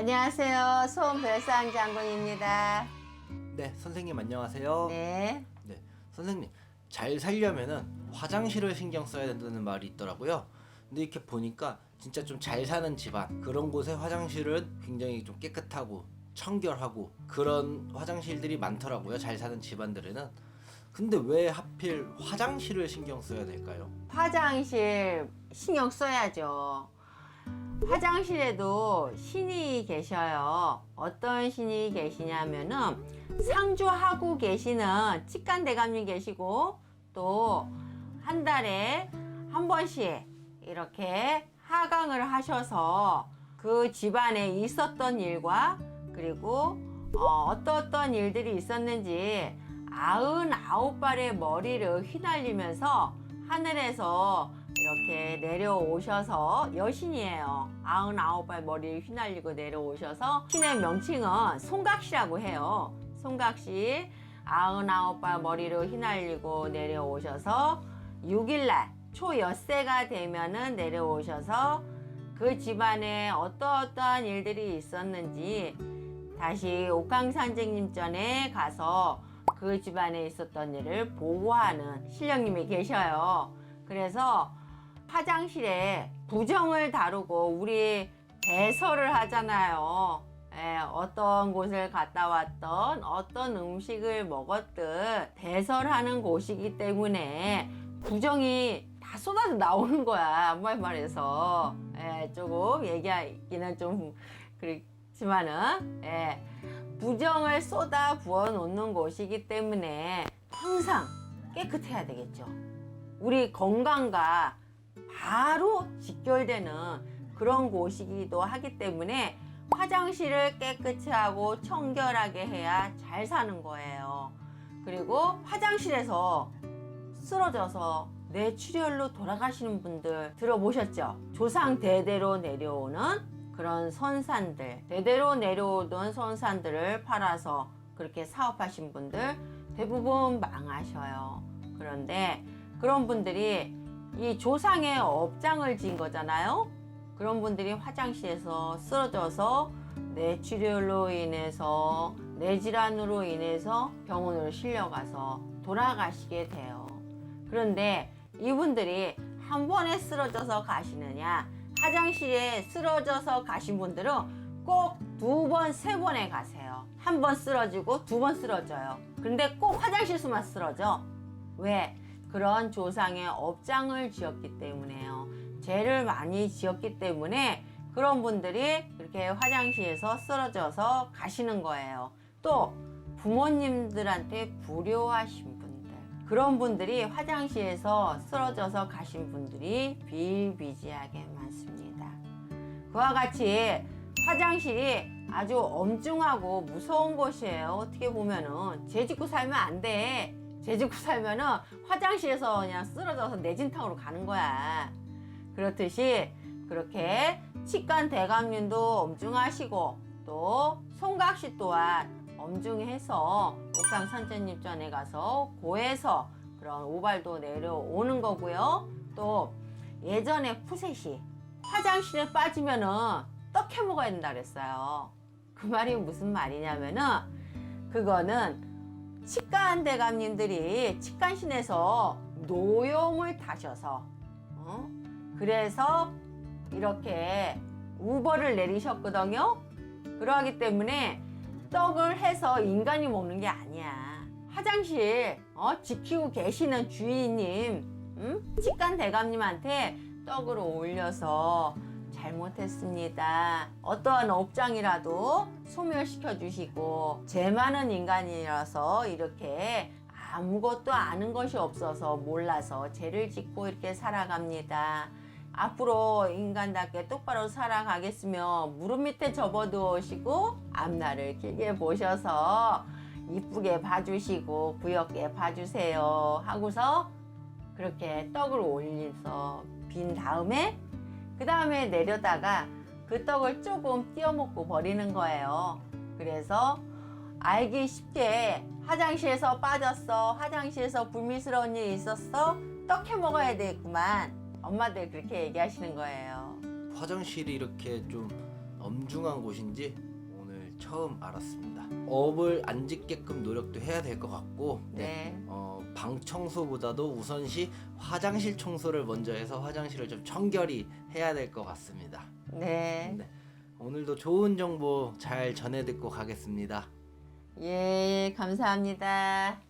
안녕하세요. 소음 별상 장군입니다. 네, 선생님 안녕하세요. 네. 네, 선생님 잘 살려면은 화장실을 신경 써야 된다는 말이 있더라고요. 근데 이렇게 보니까 진짜 좀 잘 사는 집안 그런 곳에 화장실은 굉장히 좀 깨끗하고 청결하고 그런 화장실들이 많더라고요. 잘 사는 집안들에는. 근데 왜 하필 화장실을 신경 써야 될까요? 화장실 신경 써야죠. 화장실에도 신이 계셔요. 어떤 신이 계시냐면은 상주하고 계시는 직간대감님 계시고 또 한 달에 한 번씩 이렇게 하강을 하셔서 그 집안에 있었던 일과 그리고 어, 어떠어떤 일들이 있었는지 아흔 아홉 발의 머리를 휘날리면서 하늘에서 이렇게 내려오셔서 여신이에요. 아흔아홉 발 머리를 휘날리고 내려오셔서 신의 명칭은 송각시라고 해요. 송각시 아흔아홉 발 머리를 휘날리고 내려오셔서 6일날 초엿새가 되면은 내려오셔서 그 집안에 어떠어떠한 일들이 있었는지 다시 옥강산쟁님 전에 가서 그 집안에 있었던 일을 보고하는 신령님이 계셔요. 그래서 화장실에 부정을 다루고 우리 배설을 하잖아요. 예, 어떤 곳을 갔다 왔던 어떤 음식을 먹었든 배설하는 곳이기 때문에 부정이 다 쏟아져 나오는 거야. 한말 말해서 예, 조금 얘기하기는 좀 그렇지만은 예, 부정을 쏟아 부어 놓는 곳이기 때문에 항상 깨끗해야 되겠죠. 우리 건강과 바로 직결되는 그런 곳이기도 하기 때문에 화장실을 깨끗이 하고 청결하게 해야 잘 사는 거예요. 그리고 화장실에서 쓰러져서 뇌출혈로 돌아가시는 분들 들어보셨죠? 조상 대대로 내려오는 그런 선산들, 대대로 내려오던 선산들을 팔아서 그렇게 사업하신 분들 대부분 망하셔요. 그런데 그런 분들이 이 조상의 업장을 지은 거잖아요. 그런 분들이 화장실에서 쓰러져서 뇌출혈로 인해서 뇌질환으로 인해서 병원으로 실려가서 돌아가시게 돼요. 그런데 이분들이 한 번에 쓰러져서 가시느냐, 화장실에 쓰러져서 가신 분들은 꼭 두 번, 세 번에 가세요. 한 번 쓰러지고 두 번 쓰러져요. 근데 꼭 화장실에서만 쓰러져. 왜? 그런 조상의 업장을 지었기 때문에요. 죄를 많이 지었기 때문에 그런 분들이 이렇게 화장실에서 쓰러져서 가시는 거예요. 또 부모님들한테 불효하신 분들 그런 분들이 화장실에서 쓰러져서 가신 분들이 비일비재하게 많습니다. 그와 같이 화장실이 아주 엄중하고 무서운 곳이에요. 어떻게 보면은 죄 짓고 살면 안 돼. 죄 짓고 살면은 화장실에서 그냥 쓰러져서 내진탕으로 가는 거야. 그렇듯이 그렇게 치관 대감님도 엄중하시고 또 송각시 또한 엄중해서 옥상 선생님 전에 가서 고해서 그런 오발도 내려오는 거고요. 또 예전에 푸셋이 화장실에 빠지면은 떡해 먹어야 된다 그랬어요. 그 말이 무슨 말이냐면은 그거는 치관 대감님들이 치관신에서 노용을 타셔서 어? 그래서 이렇게 우벌을 내리셨거든요. 그러하기 때문에 떡을 해서 인간이 먹는 게 아니야. 화장실 어? 지키고 계시는 주인님, 음? 치관 대감님한테 떡을 올려서 잘못했습니다. 어떠한 업장이라도 소멸시켜 주시고 죄 많은 인간이라서 이렇게 아무것도 아는 것이 없어서 몰라서 죄를 짓고 이렇게 살아갑니다. 앞으로 인간답게 똑바로 살아가겠으며 무릎 밑에 접어두시고 앞날을 길게 보셔서 이쁘게 봐주시고 부엽게 봐주세요 하고서 그렇게 떡을 올려서 빈 다음에 그 다음에 내려다가 그 떡을 조금 띄어 먹고 버리는 거예요. 그래서 알기 쉽게 화장실에서 빠졌어. 화장실에서 불미스러운 일이 있었어. 떡 해 먹어야 되겠구만. 엄마들 그렇게 얘기하시는 거예요. 화장실이 이렇게 좀 엄중한 곳인지 처음 알았습니다. 업을 안 짓게끔 노력도 해야 될 것 같고 네. 어, 방 청소보다도 우선시 화장실 청소를 먼저 해서 화장실을 좀 청결히 해야 될 것 같습니다. 네. 네. 오늘도 좋은 정보 잘 전해 듣고 가겠습니다. 예, 감사합니다.